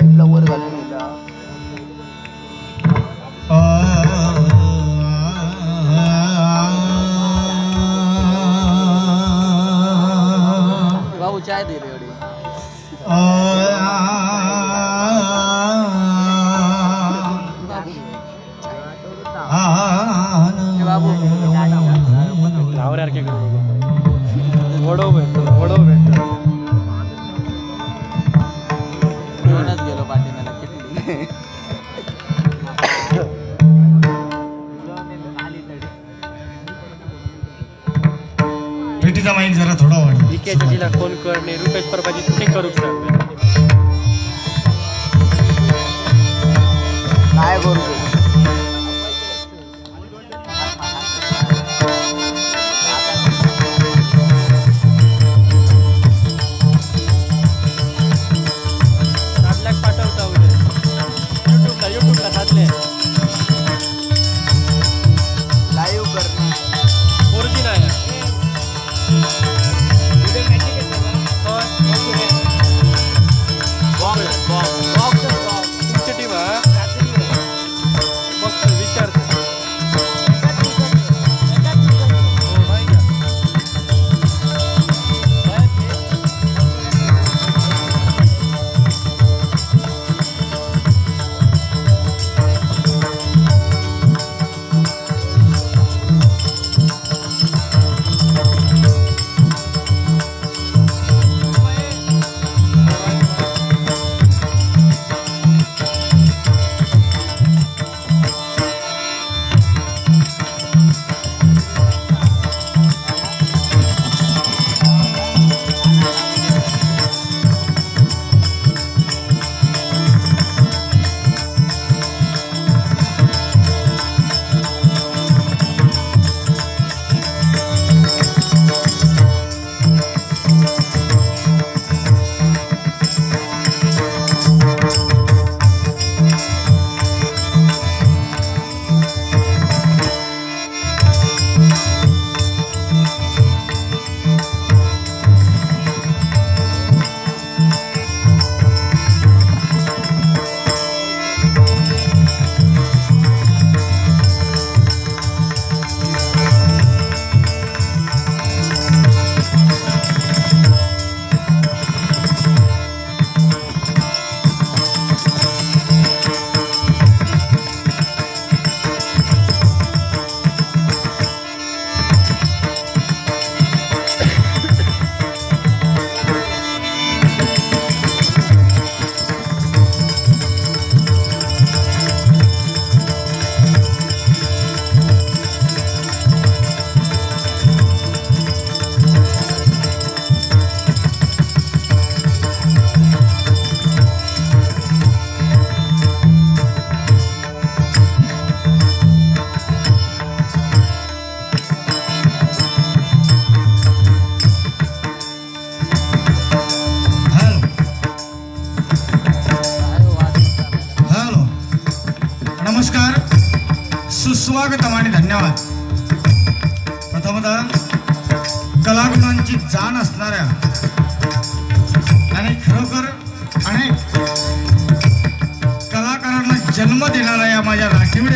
lower तिचा mic जरा थोडा वाट विके जटीला फोन करणे रुपेश परबाजी सुटे करू काय करू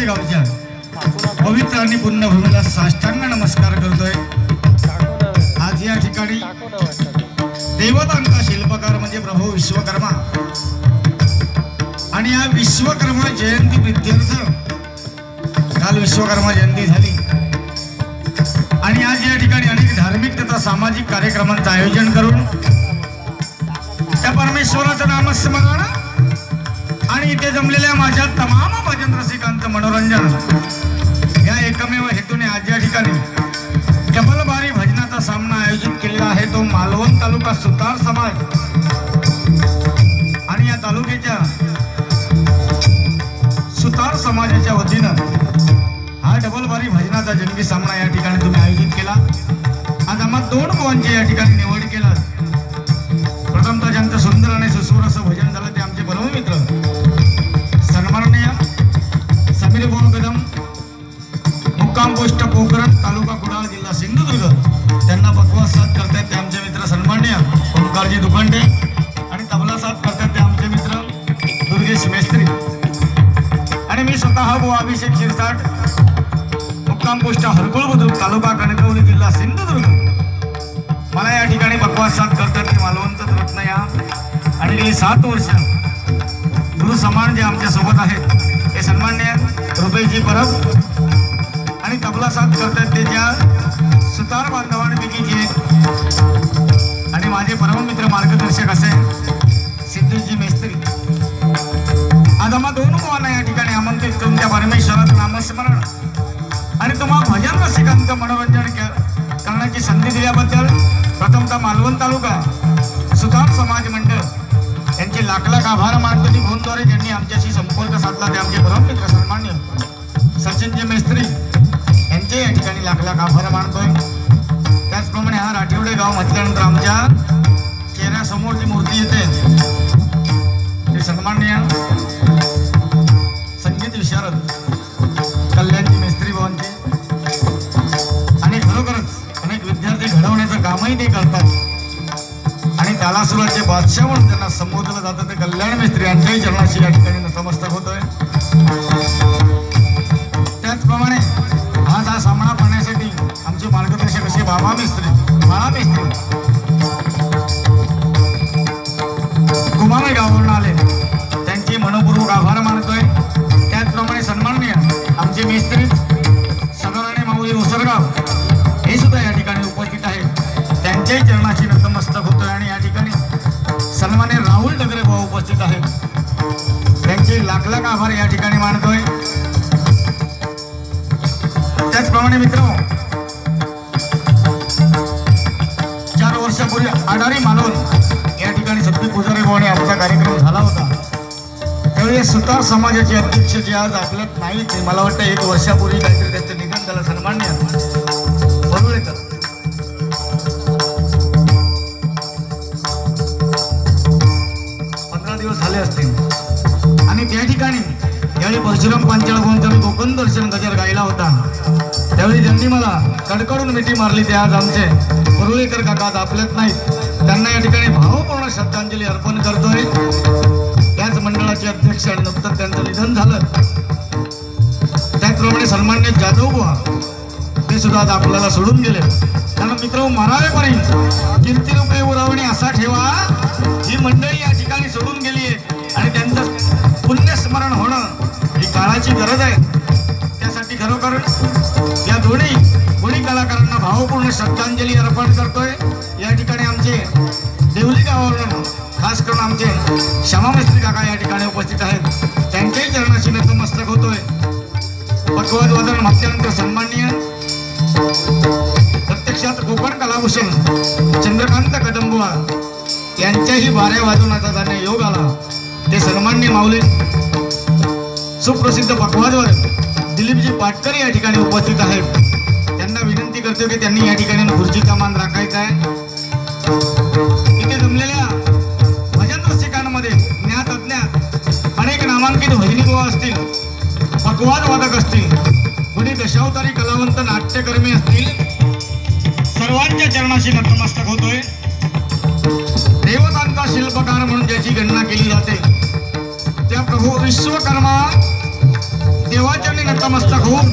गावच्या पवित्र आणि पुण्यभूमीला साष्टांग नमस्कार करतोय. आज या ठिकाणी देवतांचा शिल्पकार म्हणजे प्रभू विश्वकर्मा. आणि या विश्वकर्मा जयंती प्रित्यर्थ काल विश्वकर्मा जयंती झाली. आणि आज या ठिकाणी अनेक धार्मिक तथा सामाजिक कार्यक्रमांचं आयोजन करून त्या परमेश्वराचं नामस्मरण आणि इथे जमलेल्या माझ्या तमाम भजन रसिकांचं मनोरंजन. अभिषेक शिरसाट. मुक्काम पोस्ट हरकुळ बुद्रुक तालुका कणकवली जिल्हा सिंधुदुर्ग. मला या ठिकाणी बकवास साथ करतात ते मालवणचं रत्न या आणि गेली सात वर्ष गुरु समान जे आमच्यासोबत आहेत ते सन्मान्य रुपेशजी परब आणि तबला साथ करतात ते ज्या सुतार बांधवांपैकी जे आणि माझे परममित्र मार्गदर्शक असे सिद्धूजी मेस्त्री. आज आम्हा दोन मुलांना या करून त्या परमेश्वराचं नामस्मरण. आणि तुम्हाला भजन रसिकांचं मनोरंजन के- करण्याची संधी दिल्याबद्दल प्रथमतः मालवण तालुका सुधार समाज मंडळ यांचे लाख लाख आभार मानतो की फोनद्वारे ज्यांनी आमच्याशी संपर्क साधला ते आमचे परममित्र सन्मान्य सचिनजी मेस्त्री यांचे या ठिकाणी लाख लाख आभार मानतोय. त्याचप्रमाणे हा राठिवडे गाव म्हटल्यानंतर आमच्या चेहऱ्यासमोर जी मूर्ती येते आणि बादशाह म्हणून त्यांना संबोधलं जातं. ते कल्याण मिस्त्री यांच्याही चरणाशी या ठिकाणी नतमस्तक होतोय. त्याचप्रमाणे मित्र चार वर्षापूर्वी आडारी मालवण या ठिकाणी सत्य पुजारी भवाने आमचा कार्यक्रम झाला होता. त्यावेळी सुतार समाजाचे अध्यक्ष जे आज आपल्यात नाहीत मला वाटतं एक वर्षापूर्वी काहीतरी त्यांचं निधन झालं सन्मान्य. यावेळी परशुराम पांचाळ भाऊंचा कोकण दर्शन गजर गायला होता त्यावेळी ज्यांनी मला कडकडून मिठी मारली ते आज आमचे परुळेकर काका आज आपल्यात नाहीत. त्यांना या ठिकाणी भावपूर्ण श्रद्धांजली अर्पण करतोय. त्याच मंडळाचे अध्यक्ष आणि नुकतंच त्यांचं निधन झालं. त्याचप्रमाणे सन्मान्य जाधव बुवा ते सुद्धा आज आपल्याला सोडून गेले. कारण मित्र हो, मरावेपर्यंत रुपये उरावणी असा ठेवा. ही मंडळी या ठिकाणी सोडून गेली आहे आणि त्यांचं पुण्यस्मरण होणं काळाची गरज आहे. त्यासाठी खरोखर या दोन्ही गुणी कलाकारांना भावपूर्ण श्रद्धांजली अर्पण करतोय. या ठिकाणी आमचे देवली गावावरून खास करून आमचे श्यामामिस्त्री काका या ठिकाणी उपस्थित आहेत. त्यांच्याही चरणाशी नतमस्तक होतोय. पटवाद वादन मागच्यानंतर सन्माननीय. प्रत्यक्षात कोकण कलाभूषण चंद्रकांत कदंबुआ यांच्याही वाऱ्या वाजवण्याचा त्यांना योग आला. ते सन्मान्य माऊली. सुप्रसिद्ध पकवाजवर दिलीपजी पाटकर या ठिकाणी उपस्थित आहेत. त्यांना विनंती करतो की त्यांनी या ठिकाणी खुर्चीचा मान राखायचा आहे. इथे जमलेल्या भजन रसिकांमध्ये ज्ञात अज्ञात अनेक नामांकित भजनीबुवा असतील पकवाद वादक असतील कुणी दशावतारी कलावंत नाट्यकर्मी असतील सर्वांच्या चरणाशी नतमस्तक होतोय. देवतांचा शिल्पकार म्हणून ज्याची गणना केली जाते त्या प्रभू विश्वकर्मा नतमस्तक होऊन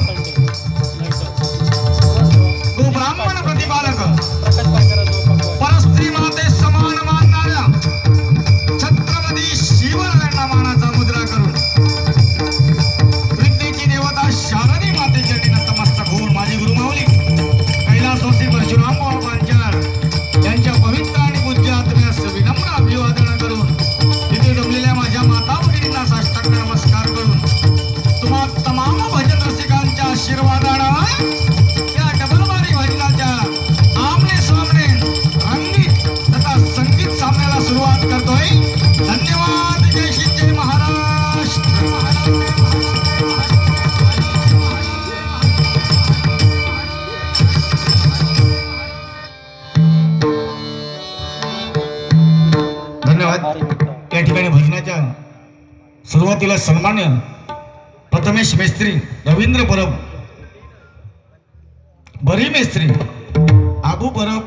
तो हो ब्राह्मण प्रतिपालक. परस्त्री माता सुरुवातीला सन्मान्य प्रथमेश मेस्त्री रवींद्र परब बरी मेस्त्री आबू परब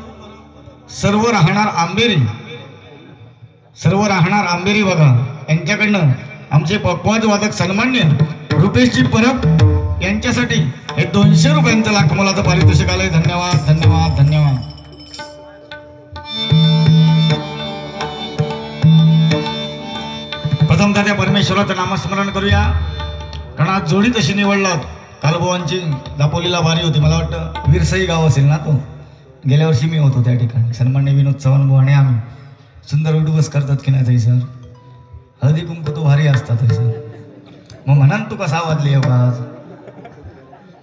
सर्व राहणार आंबेरी सर्व राहणार आंबेरी बघा. यांच्याकडनं आमचे पक्वाज वादक सन्मान्य रुपेशजी परब यांच्यासाठी हे दोनशे रुपयांचं लाख मोलाचं पारितोषिक आलंय. धन्यवाद धन्यवाद. म्हणता त्या परमेश्वराचं नामस्मरण करूया. कारण आज जोडी तशी निवडलात. कालभवांची दापोलीला भारी होती. मला वाटतं विरसई गाव असेल ना तो? गेल्या वर्षी मी होतो त्या ठिकाणी. सन्मान्य विनोद चव्हाण भाऊ आणि आम्ही. सुंदर उडूबस करतात की नाही ताई सर? हळदी कुंकू तो भारी असतात सर. मग म्हणान तू कसा वाजली आवाज आज?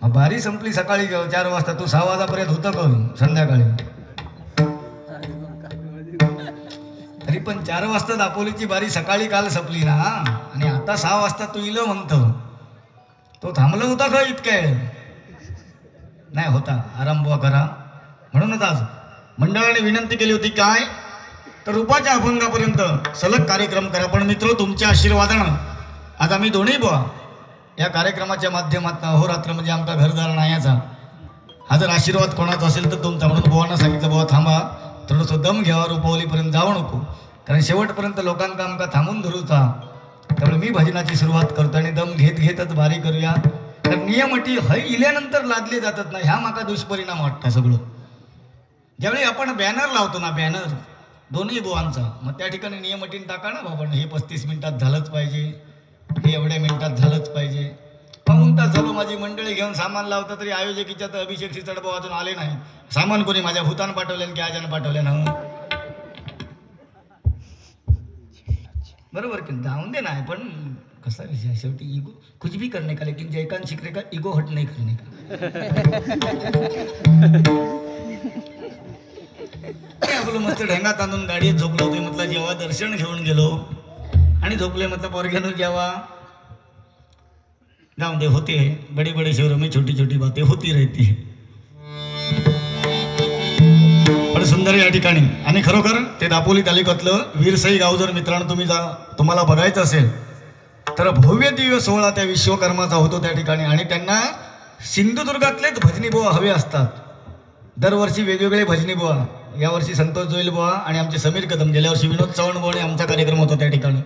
मग बारी संपली सकाळी चार वाजता. तू सहा वाजापर्यंत होतं का संध्याकाळी? पण चार वाजता दापोलीची बारी सकाळी काल संपली ना. आणि आता सहा वाजता तू इलं म्हणतो. तो थांबला होता का इतकं? नाही होता. आराम बुवा करा. म्हणूनच आज मंडळाने विनंती केली होती काय? तर रूपाच्या अभंगापर्यंत सलग कार्यक्रम करा. पण मित्र तुमच्या आशीर्वादानं आज आम्ही दोन्ही बुवा या कार्यक्रमाच्या माध्यमातून अहोरात्र म्हणजे आमचा घरदार नायाचा हा जर आशीर्वाद कोणाचा असेल तर तुमचा. म्हणून बुवांना सांगितलं बुवा थांबा. थोडंसं दम घ्यावा रुपावलीपर्यंत जाऊ नको. कारण शेवटपर्यंत लोकांका आमका थांबून धरूचा त्यामुळे मी भजनाची सुरुवात करतो आणि दम घेत घेतच भारी करूया. तर नियम अटी हय इल्यानंतर लादले जातात ना ह्या माका दुष्परिणाम वाटतं सगळं. ज्यावेळी आपण बॅनर लावतो ना बॅनर दोन्ही बुवांचा मग त्या ठिकाणी नियम अटीन टाका ना बाबा हे पस्तीस मिनिटात झालंच पाहिजे हे एवढ्या मिनिटात झालंच पाहिजे. पाहून तास झालो माझी मंडळी घेऊन सामान लावतं तरी आयोजकीच्या तर अभिषेक चिचडबाव अजून आले नाही सामान कोणी माझ्या भूतान पाठवले की आजानं पाठवले ना बरोबर की जाऊन दे ना. पण कसा विषय आहे, शेवटी इगो कुछ भी करने का? लेकिन जयकांत शिकरे का? इगो हट नहीं करने का? आपलं मस्त ढेंगा तांदून गाडीत झोपलो होते. म्हटलं जेव्हा दर्शन घेऊन गेलो आणि झोपले म्हटलं पोरग्यानं जेव्हा जाऊन दे. होते. बडे बडे शहरों में छोटी छोटी बातें होती रहती. है पण सुंदर या ठिकाणी. आणि खरोखर ते दापोली तालुक्यातलं वीरसई गाव जर मित्रांनो तुम्ही जा तुम्हाला बघायचं असेल तर भव्य दिव्य सोहळा त्या विश्वकर्माचा होतो त्या ठिकाणी. आणि त्यांना सिंधुदुर्गातलेच भजनी बुवा हवे असतात. दरवर्षी वेगवेगळे भजनी बुवा. यावर्षी संतोष जोईल बुवा आणि आमचे समीर कदम. गेल्या वर्षी विनोद चव्हाण बुवा आमचा कार्यक्रम होता त्या ठिकाणी.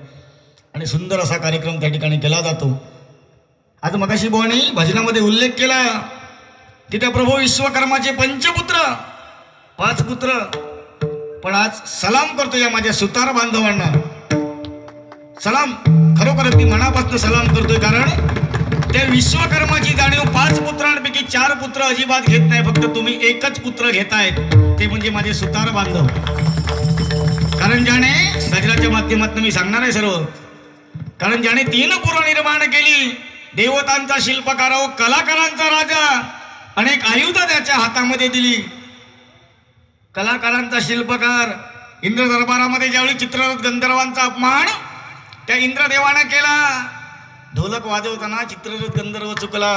आणि सुंदर असा कार्यक्रम त्या ठिकाणी केला जातो. आज मगाशी बुवानी भजनामध्ये उल्लेख केला. की त्या प्रभू विश्वकर्माचे पंचपुत्र पाच पुत्र पण आज सलाम करतो या माझ्या सुतार बांधवांना. सलाम खरोखर मी मनापासून सलाम करतोय कारण त्या विश्वकर्माची जाणीव पाच पुत्रांपैकी चार पुत्र अजिबात घेत नाही फक्त तुम्ही एकच पुत्र घेतायत ते म्हणजे माझे सुतार बांधव. कारण ज्याने गजराच्या माध्यमातून मी सांगणार आहे सर्व कारण ज्याने तीन पुरं निर्माण केली देवतांचा शिल्पकार कलाकारांचा राजा अनेक आयुध त्याच्या हातामध्ये दिली कलाकारांचा शिल्पकार इंद्र दरबारामध्ये ज्यावेळी चित्ररथ गंधर्वांचा अपमान त्या इंद्रदेवानं केला. ढोलक वाजवताना चित्ररथ गंधर्व चुकला.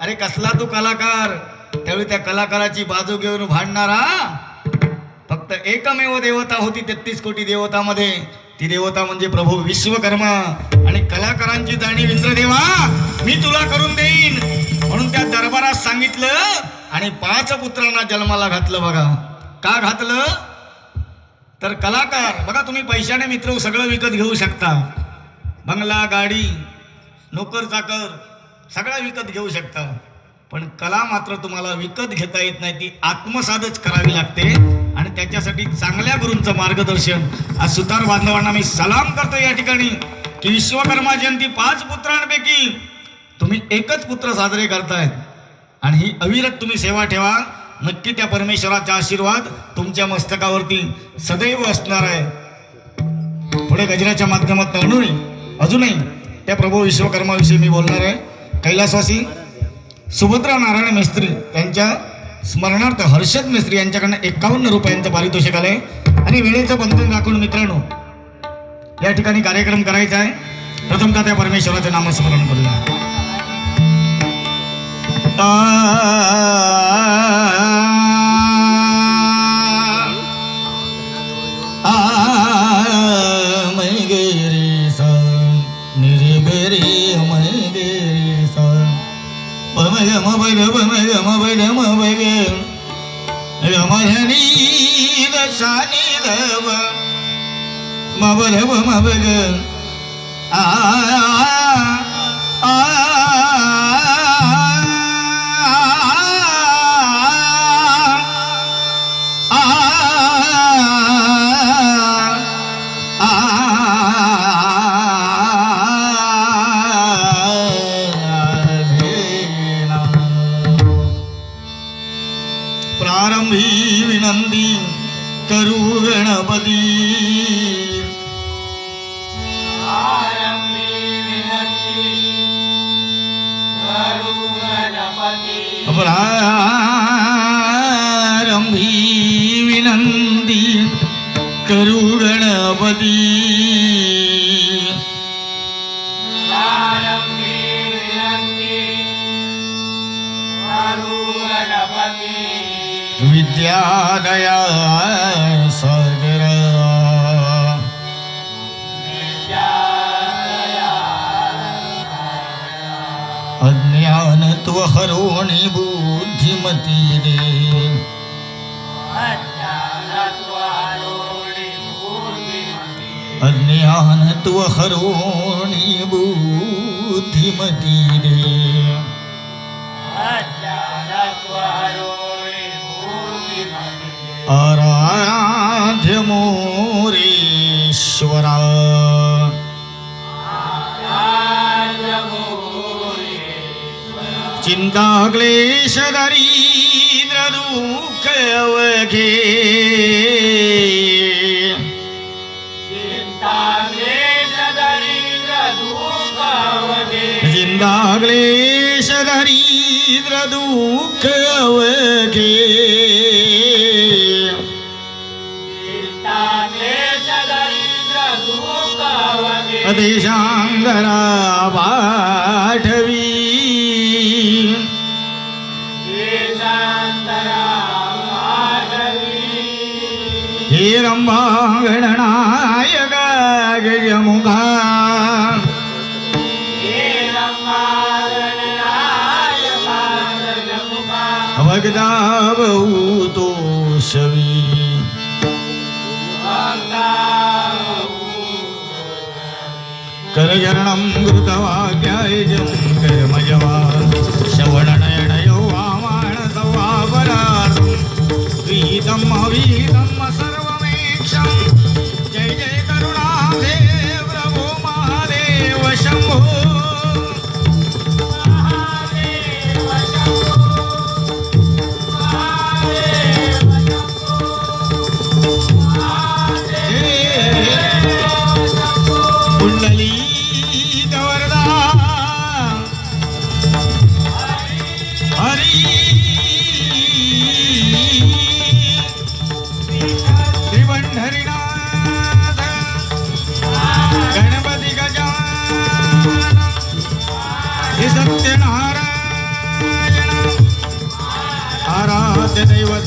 अरे कसला तू कलाकार? त्यावेळी त्या कलाकाराची बाजू घेऊन भांडणारा. फक्त एकमेव देवता होती तेहतीस कोटी देवतामध्ये. ती देवता म्हणजे प्रभू विश्वकर्मा. आणि कलाकारांची जाणीव इंद्रदेवा मी तुला करून देईन. म्हणून त्या दरबारात सांगितलं आणि पाच पुत्रांना जन्माला घातलं बघा. का घातलं? तर कलाकार बघा तुम्ही पैशाने मित्र सगळं विकत घेऊ शकता. बंगला गाडी नोकर चाकर सगळं विकत घेऊ शकता. पण कला मात्र तुम्हाला विकत घेता येत नाही ती आत्मसादच करावी लागते. आणि त्याच्यासाठी चांगल्या गुरूंचं मार्गदर्शन. आज सुतार बांधवांना मी सलाम करतो या ठिकाणी की विश्वकर्मा जयंती पाच पुत्रांपैकी तुम्ही एकच पुत्र साजरे करतायत. आणि ही अविरत तुम्ही सेवा ठेवा. नक्की त्या परमेश्वराचा आशीर्वाद तुमच्या मस्तकावरती सदैव असणार आहे. पुढे गजराच्या माध्यमात अजूनही अजूनही त्या प्रभू विश्वकर्माविषयी मी बोलणार आहे. कैलासवासी सुभद्रा नारायण मिस्त्री यांच्या स्मरणार्थ हर्षद मिस्त्री यांच्याकडनं एकावन्न रुपयांचं पारितोषिक आलंय. आणि वेळेचं बंधन राखून मित्रांनो या ठिकाणी कार्यक्रम करायचा आहे. प्रथमतः त्या परमेश्वराचं नामस्मरण करूया. आ मै गेरी ભગવતી વિદ્યાદય સગર અજ્ઞાન ત્વહરોણી બુદ્ધિમતી રે ત્વહરોણી બુદ્ધિમતી રે. આરાધ્ય મોરેશ્વરા. ચિંતાક્લેશ દરિદ્ર દુઃખ અવઘે. क्लेश दरिद्र दुःख अवघे. देशांगरा पाठवी. हे रंभागणनायक गजमुखा शवी करचरणं कृतवाक्यायजं कर्मजवा श्रवणनयनयो वामाण सवापराधं अवीतम्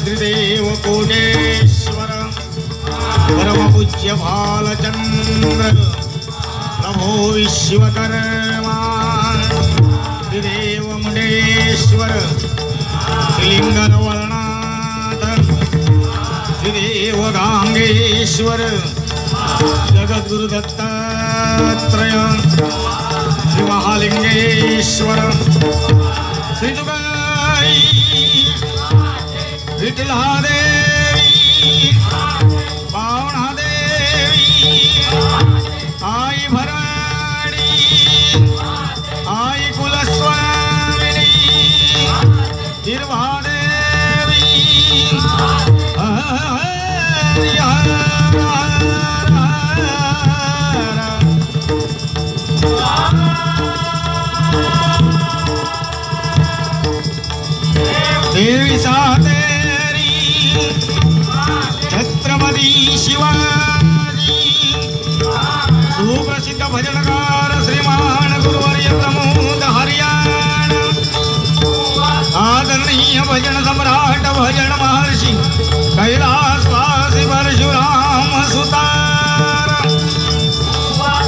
त्रिदेव दैव श्रीदेव कोटेश्वर परमपूज्य बालचंद्र नमो विश्वकर्मा श्रीदेव मुंडेश्वर श्रीलिंगनवर्णाथ श्रीदेव गांगेश्वर जगद्गुरु श्री महालिंगेश्वर la de शिवाजी शिवाजी. सुप्रसिद्ध भजनकार श्रीमान गुरुवर्य प्रमोद हरियाण. आदरणीय भजन सम्राट भजन महर्षी कैलासवासी परशुराम सुतार.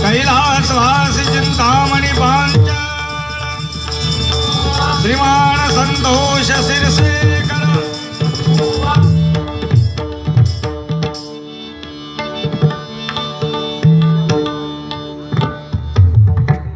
कैलासवासी चिंतामणी पांच श्रीमान संतोष